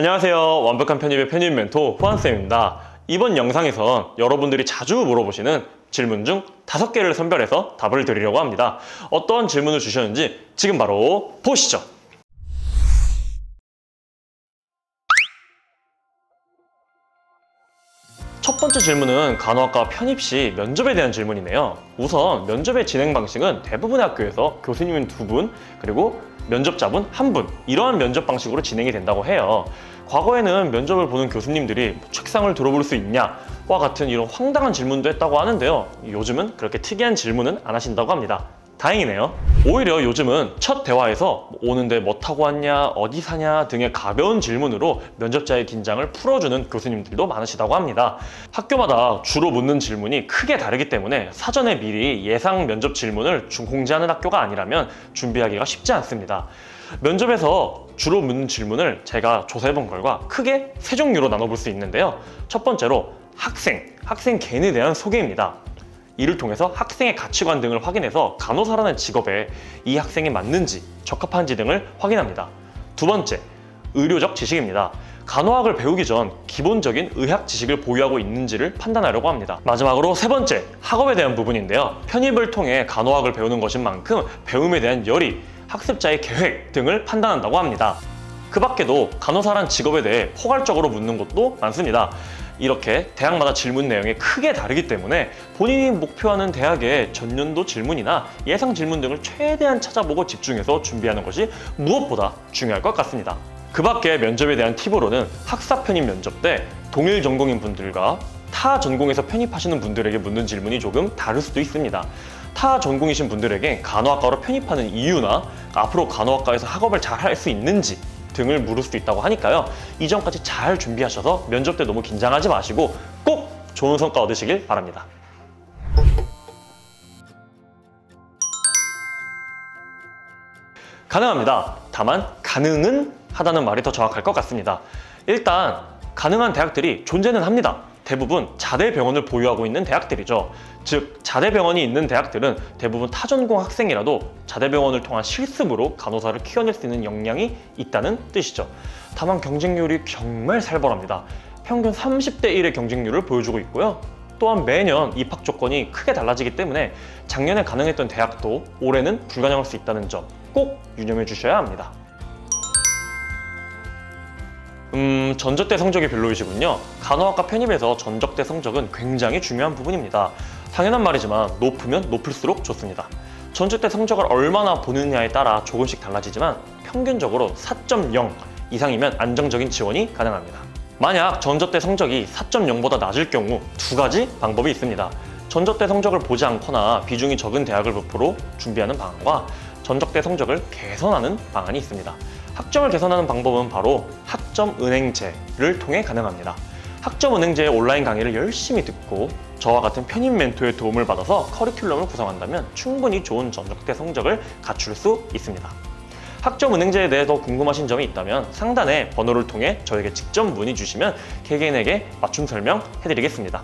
안녕하세요. 완벽한 편입의 편입 멘토 호환쌤입니다. 이번 영상에선 여러분들이 자주 물어보시는 질문 중 다섯 개를 선별해서 답을 드리려고 합니다. 어떤 질문을 주셨는지 지금 바로 보시죠. 번째 질문은 간호학과 편입 시 면접에 대한 질문이네요. 우선 면접의 진행 방식은 대부분의 학교에서 교수님은 두 분, 그리고 면접자분 한 분, 이러한 면접 방식으로 진행이 된다고 해요. 과거에는 면접을 보는 교수님들이 뭐 책상을 들어볼 수 있냐? 와 같은 이런 황당한 질문도 했다고 하는데요. 요즘은 그렇게 특이한 질문은 안 하신다고 합니다. 다행이네요. 오히려 요즘은 첫 대화에서 오는데 뭐 타고 왔냐, 어디 사냐 등의 가벼운 질문으로 면접자의 긴장을 풀어주는 교수님들도 많으시다고 합니다. 학교마다 주로 묻는 질문이 크게 다르기 때문에 사전에 미리 예상 면접 질문을 중- 공지하는 학교가 아니라면 준비하기가 쉽지 않습니다. 면접에서 주로 묻는 질문을 제가 조사해 본 결과 크게 세 종류로 나눠볼 수 있는데요. 첫 번째로 학생, 학생 개인에 대한 소개입니다. 이를 통해서 학생의 가치관 등을 확인해서 간호사라는 직업에 이 학생이 맞는지 적합한지 등을 확인합니다. 두 번째, 의료적 지식입니다. 간호학을 배우기 전 기본적인 의학 지식을 보유하고 있는지를 판단하려고 합니다. 마지막으로 세 번째, 학업에 대한 부분인데요. 편입을 통해 간호학을 배우는 것인 만큼 배움에 대한 열의, 학습자의 계획 등을 판단한다고 합니다. 그 밖에도 간호사란 직업에 대해 포괄적으로 묻는 곳도 많습니다. 이렇게 대학마다 질문 내용이 크게 다르기 때문에 본인이 목표하는 대학의 전년도 질문이나 예상 질문 등을 최대한 찾아보고 집중해서 준비하는 것이 무엇보다 중요할 것 같습니다. 그 밖에 면접에 대한 팁으로는 학사 편입 면접 때 동일 전공인 분들과 타 전공에서 편입하시는 분들에게 묻는 질문이 조금 다를 수도 있습니다. 타 전공이신 분들에게 간호학과로 편입하는 이유나 앞으로 간호학과에서 학업을 잘 할 수 있는지 등을 물을 수도 있다고 하니까요. 이 점까지 잘 준비하셔서 면접 때 너무 긴장하지 마시고 꼭 좋은 성과 얻으시길 바랍니다. 가능합니다. 다만 가능은 하다는 말이 더 정확할 것 같습니다. 일단 가능한 대학들이 존재는 합니다. 대부분 자대 병원을 보유하고 있는 대학들이죠. 즉 자대 병원이 있는 대학들은 대부분 타전공 학생이라도 자대 병원을 통한 실습으로 간호사를 키워낼 수 있는 역량이 있다는 뜻이죠. 다만 경쟁률이 정말 살벌합니다. 평균 30대 1의 경쟁률을 보여주고 있고요. 또한 매년 입학 조건이 크게 달라지기 때문에 작년에 가능했던 대학도 올해는 불가능할 수 있다는 점 꼭 유념해 주셔야 합니다. 음, 전적대 성적이 별로이시군요. 간호학과 편입에서 전적대 성적은 굉장히 중요한 부분입니다. 당연한 말이지만 높으면 높을수록 좋습니다. 전적대 성적을 얼마나 보느냐에 따라 조금씩 달라지지만 평균적으로 4.0 이상이면 안정적인 지원이 가능합니다. 만약 전적대 성적이 4.0보다 낮을 경우 두 가지 방법이 있습니다. 전적대 성적을 보지 않거나 비중이 적은 대학을 목표로 준비하는 방안과 전적대 성적을 개선하는 방안이 있습니다. 학점을 개선하는 방법은 바로 학 점은행제를 통해 가능합니다. 학점은행제의 온라인 강의를 열심히 듣고 저와 같은 편입 멘토의 도움을 받아서 커리큘럼을 구성한다면 충분히 좋은 전적대 성적을 갖출 수 있습니다. 학점은행제에 대해 더 궁금하신 점이 있다면 상단에 번호를 통해 저에게 직접 문의 주시면 개개인에게 맞춤 설명 해드리겠습니다.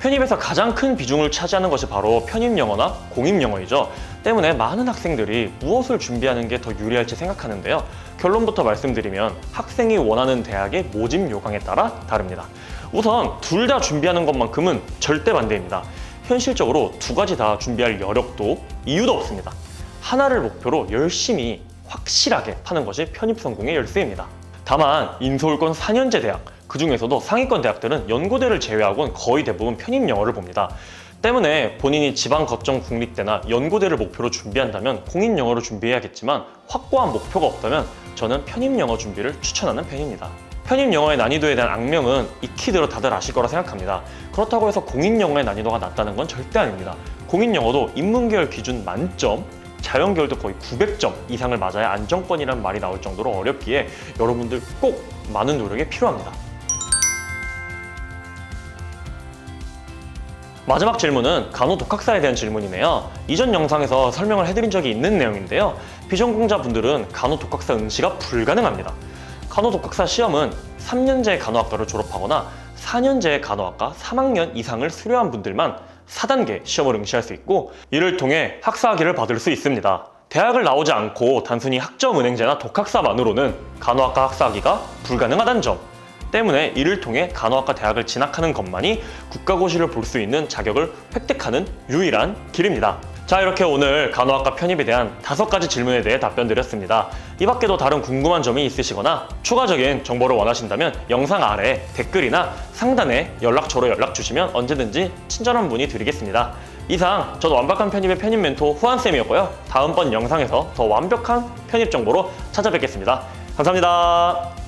편입에서 가장 큰 비중을 차지하는 것이 바로 편입 영어나 공입 영어이죠. 때문에 많은 학생들이 무엇을 준비하는 게 더 유리할지 생각하는데요. 결론부터 말씀드리면 학생이 원하는 대학의 모집 요강에 따라 다릅니다. 우선 둘 다 준비하는 것만큼은 절대 반대입니다. 현실적으로 두 가지 다 준비할 여력도 이유도 없습니다. 하나를 목표로 열심히 확실하게 파는 것이 편입 성공의 열쇠입니다. 다만 인서울권 4년제 대학 그 중에서도 상위권 대학들은 연고대를 제외하고는 거의 대부분 편입 영어를 봅니다. 때문에 본인이 지방 거점 국립대나 연고대를 목표로 준비한다면 공인 영어를 준비해야겠지만 확고한 목표가 없다면 저는 편입 영어 준비를 추천하는 편입니다. 편입 영어의 난이도에 대한 악명은 익히 들어 다들 아실 거라 생각합니다. 그렇다고 해서 공인 영어의 난이도가 낮다는 건 절대 아닙니다. 공인 영어도 인문계열 기준 만점, 자연계열도 거의 900점 이상을 맞아야 안정권이라는 말이 나올 정도로 어렵기에 여러분들 꼭 많은 노력이 필요합니다. 마지막 질문은 간호 독학사에 대한 질문이네요. 이전 영상에서 설명을 해드린 적이 있는 내용인데요. 비전공자 분들은 간호 독학사 응시가 불가능합니다. 간호 독학사 시험은 3년제 간호학과를 졸업하거나 4년제 간호학과 3학년 이상을 수료한 분들만 4단계 시험을 응시할 수 있고 이를 통해 학사학위를 받을 수 있습니다. 대학을 나오지 않고 단순히 학점 은행제나 독학사만으로는 간호학과 학사하기가 불가능하다는 점 때문에 이를 통해 간호학과 대학을 진학하는 것만이 국가고시를 볼 수 있는 자격을 획득하는 유일한 길입니다. 자 이렇게 오늘 간호학과 편입에 대한 다섯 가지 질문에 대해 답변 드렸습니다. 이 밖에도 다른 궁금한 점이 있으시거나 추가적인 정보를 원하신다면 영상 아래 댓글이나 상단에 연락처로 연락 주시면 언제든지 친절한 문의 드리겠습니다. 이상 저도 완벽한 편입의 편입 멘토 후안쌤이었고요. 다음번 영상에서 더 완벽한 편입 정보로 찾아뵙겠습니다. 감사합니다.